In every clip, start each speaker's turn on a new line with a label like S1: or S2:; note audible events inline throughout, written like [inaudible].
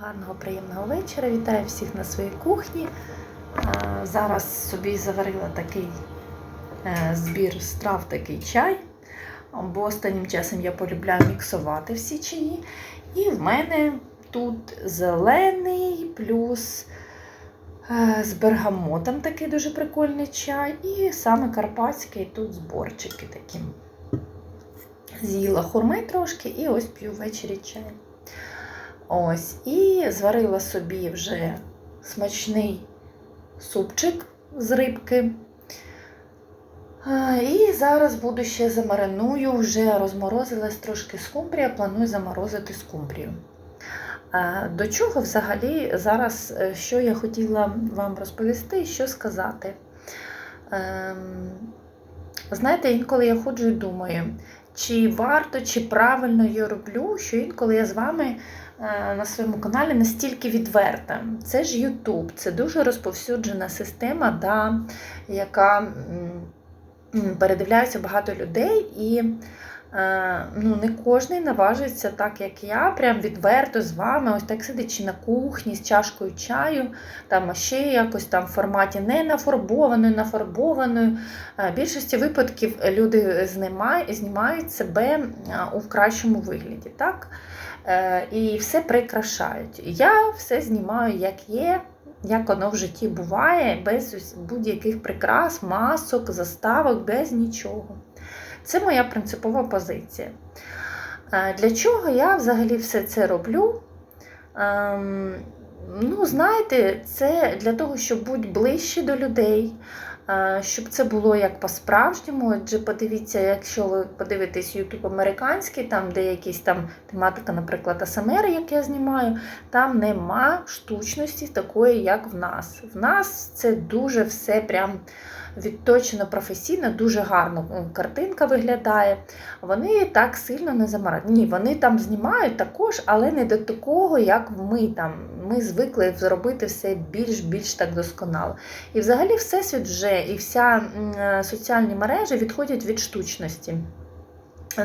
S1: Гарного приємного вечора. Вітаю всіх на своїй кухні. Зараз собі заварила такий е, збір страв, такий чай. Бо останнім часом я полюбляю міксувати всі чаї. І в мене тут зелений плюс е, з бергамотом такий дуже прикольний чай. І саме карпатський тут зборчики такі. З'їла хурми трошки і ось п'ю ввечері чай. Ось, і зварила собі вже смачний супчик з рибки. І зараз буду ще замариную, вже розморозилась трошки скумбрія, планую заморозити скумбрію. До чого взагалі зараз, е, що я хотіла вам розповісти, що сказати? Ем, Знаєте, інколи я ходжу і думаю, чи варто, чи правильно я роблю, що інколи я з вами е, на своєму каналі настільки відверта. Це ж YouTube, це дуже розповсюджена система, да, яка передивляється багато людей, і ну, не кожен наважиться так, як я, прям відверто з вами, ось так сидячи на кухні з чашкою чаю, там ще якось там в форматі не нафарбованою, нафарбованою. В більшості випадків люди знімають, себе у кращому вигляді. так? Е, І все прикрашають. Я все знімаю, як є, як воно в житті буває, без будь-яких прикрас, масок, заставок, без нічого. Це моя принципова позиція. Е, Для чого я взагалі все це роблю? Ем, Ну, знаєте, це для того, щоб бути ближче до людей, е, щоб це було як по-справжньому. Отже, подивіться, якщо ви подивитесь YouTube американський, там де якісь там тематика, наприклад, АСМР, як я знімаю, там нема штучності такої, як в нас. В нас це дуже все прям відточено професійно, дуже гарно картинка виглядає. Вони так сильно не замарають. Ні, вони там знімають також, але не до такого, як ми там. Ми звикли зробити все більш-більш так досконало. І взагалі всесвіт вже і вся е, соціальні мережі відходять від штучності.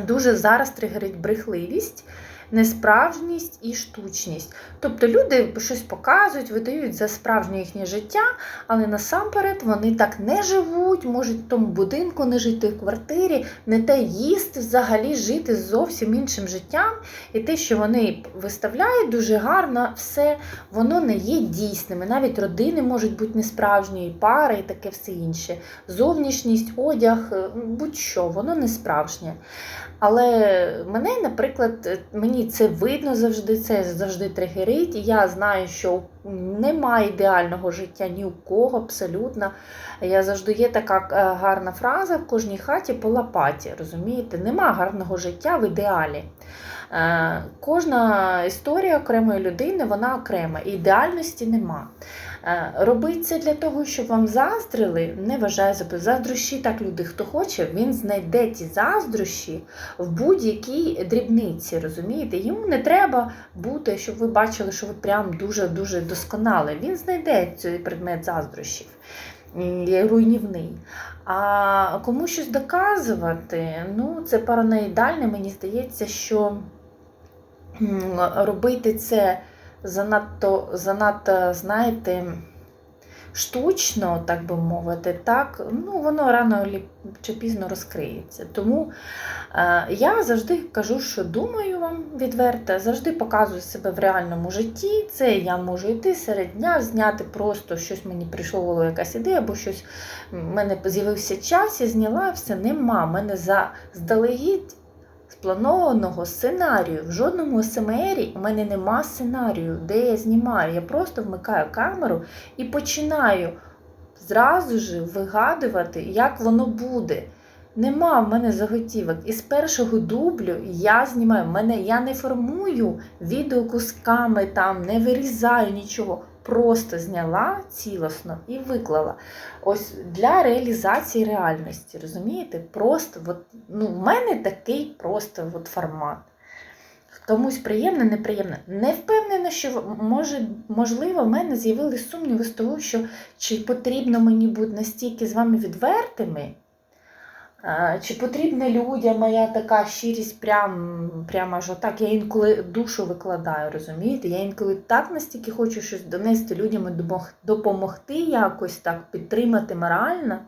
S1: Дуже зараз тригерить брехливість, несправжність і штучність. Тобто люди щось показують, видають за справжнє їхнє життя, але насамперед вони так не живуть, можуть в тому будинку не жити в квартирі, не те їсти, взагалі жити зовсім іншим життям. І те, що вони виставляють дуже гарно, все воно не є дійсними. Навіть родини можуть бути несправжні, і пари, і таке все інше. Зовнішність, одяг, е, будь-що, воно не справжнє. Але мене, наприклад, мені це видно завжди, це завжди тригерить. Я знаю, що немає ідеального життя ні у кого абсолютно. Я завжди є така е, гарна фраза в кожній хаті по лопаті. Розумієте? Нема гарного життя в ідеалі. Е, Кожна історія окремої людини, вона окрема, ідеальності нема. Е, Робить це для того, щоб вам заздрили, не вважаю за заздрощі. Так люди, хто хоче, він знайде ті заздрощі в будь-якій дрібниці. Розумієте? Йому не треба бути, щоб ви бачили, що ви прям дуже-дуже досконали. Він знайде цей предмет заздрощів. Руйнівний. А кому щось доказувати, ну це параноїдальне, мені здається, що робити це занадто, занадто, знаєте, штучно, так би мовити, так, ну, воно рано чи пізно розкриється. Тому е, я завжди кажу, що думаю вам відверто, завжди показую себе в реальному житті. Це я можу йти серед дня, зняти просто щось мені прийшло голову якась ідея, або щось в мене з'явився час, я зняла, все нема. Мене заздалегідь спланованого сценарію. В жодному СМРі у мене нема сценарію, де я знімаю. Я просто вмикаю камеру і починаю зразу ж вигадувати, як воно буде. Нема в мене заготівок. І з першого дублю я знімаю. Мене я не формую відео кусками, там, не вирізаю нічого. Просто зняла цілосно і виклала. Ось для реалізації реальності, розумієте? Просто от, ну, в мене такий просто от формат. Комусь приємно, неприємно. Не впевнена, що може, можливо, в мене з'явились сумніви з того, що чи потрібно мені бути настільки з вами відвертими. Чи потрібна людям моя така щирість, прям, прямо аж отак. Я інколи душу викладаю, розумієте? Я інколи так настільки хочу щось донести людям допомогти якось так, підтримати морально,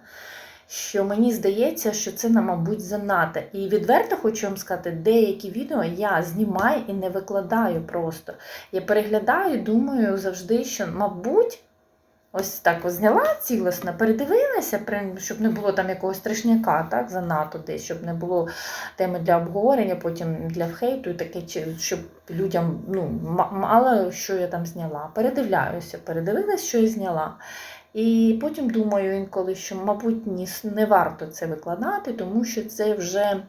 S1: що мені здається, що це, мабуть, занадто. І відверто хочу вам сказати, деякі відео я знімаю і не викладаю просто. Я переглядаю, думаю завжди, що, мабуть. Ось так зняла цілісно, передивилася, щоб не було там якогось страшняка, так, занадто десь, щоб не було теми для обговорення, потім для хейту таке, щоб людям ну, мало що я там зняла. Передивляюся, передивилася, що я зняла. І потім думаю інколи, що, мабуть, ні, не варто це викладати, тому що це вже.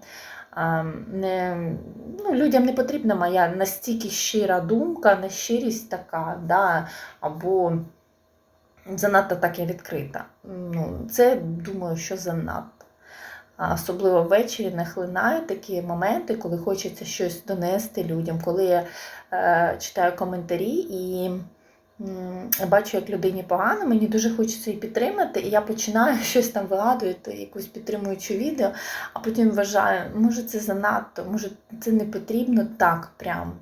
S1: Не, ну, людям не потрібна моя настільки щира думка, не щирість така, да, або занадто так я відкрита. Ну, це думаю, що занадто. Особливо ввечері нахлинають такі моменти, коли хочеться щось донести людям, коли я е, читаю коментарі і бачу, як людині погано, мені дуже хочеться її підтримати, і я починаю [laughs] щось там вигадувати, якусь підтримуючу відео, а потім вважаю, може це занадто, може це не потрібно так прям.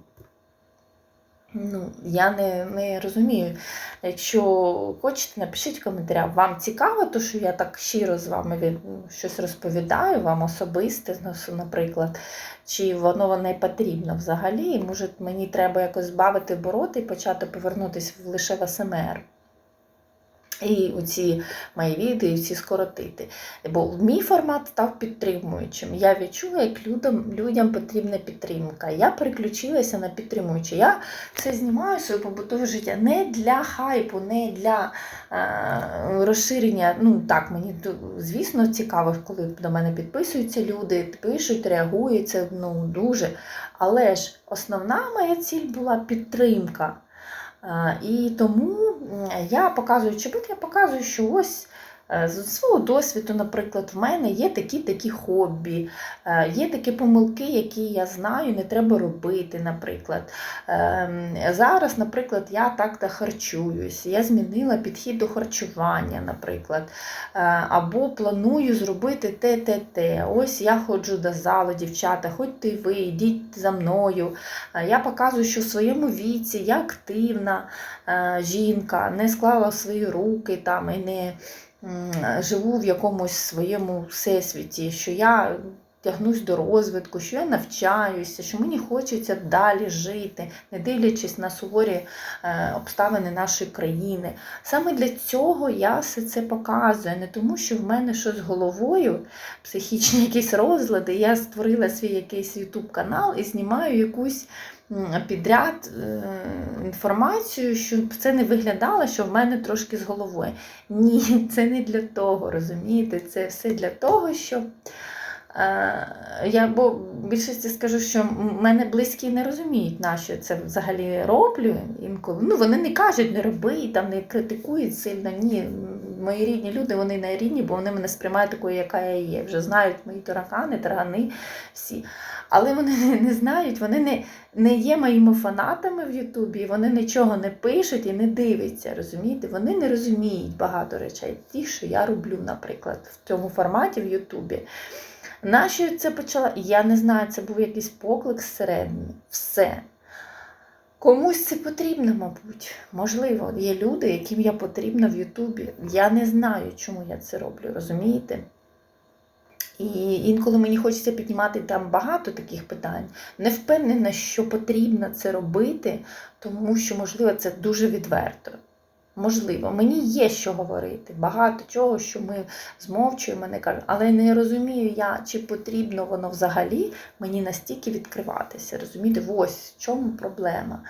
S1: Ну, я не, не розумію. Якщо хочете, напишіть в коментарях, вам цікаво, то що я так щиро з вами щось розповідаю, вам особисте, наприклад, чи воно не потрібно взагалі, і може мені треба якось збавити бороти і почати повернутися лише в СМР. І оці мої відео, і всі скоротити. Бо мій формат став підтримуючим. Я відчула, як людям, людям потрібна підтримка. Я переключилася на підтримуюче. Я все знімаю своє побутове життя не для хайпу, не для е, розширення. Ну так, мені звісно цікаво, коли до мене підписуються люди, пишуть, реагують, це ну, дуже. Але ж основна моя ціль була підтримка. Е, І тому я показую чобит, я показую, що ось з свого досвіду, наприклад, в мене є такі такі хобі, е, є такі помилки, які я знаю, не треба робити, наприклад. Ем, Зараз, наприклад, я так-то харчуюсь, я змінила підхід до харчування, наприклад. Е, Або планую зробити те, те, те. Ось я ходжу до залу, дівчата, ходьте ви, йдіть за мною. Е, Я показую, що в своєму віці я активна е, жінка, не склала свої руки там і не живу в якомусь своєму всесвіті, що я тягнусь до розвитку, що я навчаюся, що мені хочеться далі жити, не дивлячись на суворі е, обставини нашої країни. Саме для цього я все це показую, не тому, що в мене щось з головою, психічні [laughs] якісь розлади. Я створила свій якийсь YouTube канал і знімаю якусь підряд е, інформацію, щоб це не виглядало, що в мене трошки з головою. Ні, [laughs] це не для того, розумієте? Це все для того, щоб. Е, Я бо більшості скажу, що мене близькі не розуміють, на що це взагалі роблю інколи. Ну, вони не кажуть, не роби, там не критикують сильно. Ні, мої рідні люди, вони не рідні, бо вони мене сприймають такою, яка я є. Вже знають мої таракани, таргани всі. Але вони не, знають, вони не, не є моїми фанатами в Ютубі, вони нічого не пишуть і не дивляться. Розумієте? Вони не розуміють багато речей, ті, що я роблю, наприклад, в цьому форматі в Ютубі. Нащо це почала? Я не знаю, це був якийсь поклик зсередини. Все. Комусь це потрібно, мабуть. Можливо, є люди, яким я потрібна в Ютубі. Я не знаю, чому я це роблю, розумієте? І інколи мені хочеться піднімати там багато таких питань. Не впевнена, що потрібно це робити, тому що, можливо, це дуже відверто. Можливо, мені є що говорити, багато чого, що ми змовчуємо, не кажемо, але не розумію я, чи потрібно воно взагалі мені настільки відкриватися. розуміти, ось в чому проблема.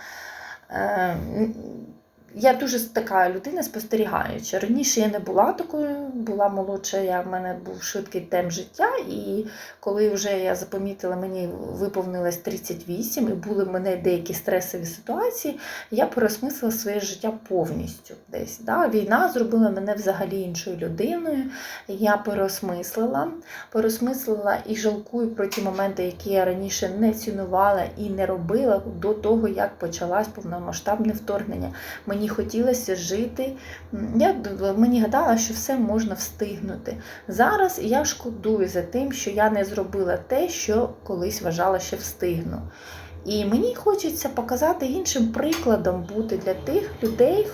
S1: Я дуже така людина спостерігаюча. Раніше я не була такою, була молодша, я, в мене був швидкий темп життя, і коли вже я запомітила, мені виповнилось 38 і були в мене деякі стресові ситуації, я переосмислила своє життя повністю десь. Да? Війна зробила мене взагалі іншою людиною. Я переосмислила, переосмислила і жалкую про ті моменти, які я раніше не цінувала і не робила до того, як почалось повномасштабне вторгнення. Мені мені хотілося жити. Я мені гадала, що все можна встигнути. Зараз я шкодую за тим, що я не зробила те, що колись вважала, що встигну. І мені хочеться показати іншим прикладом бути для тих людей,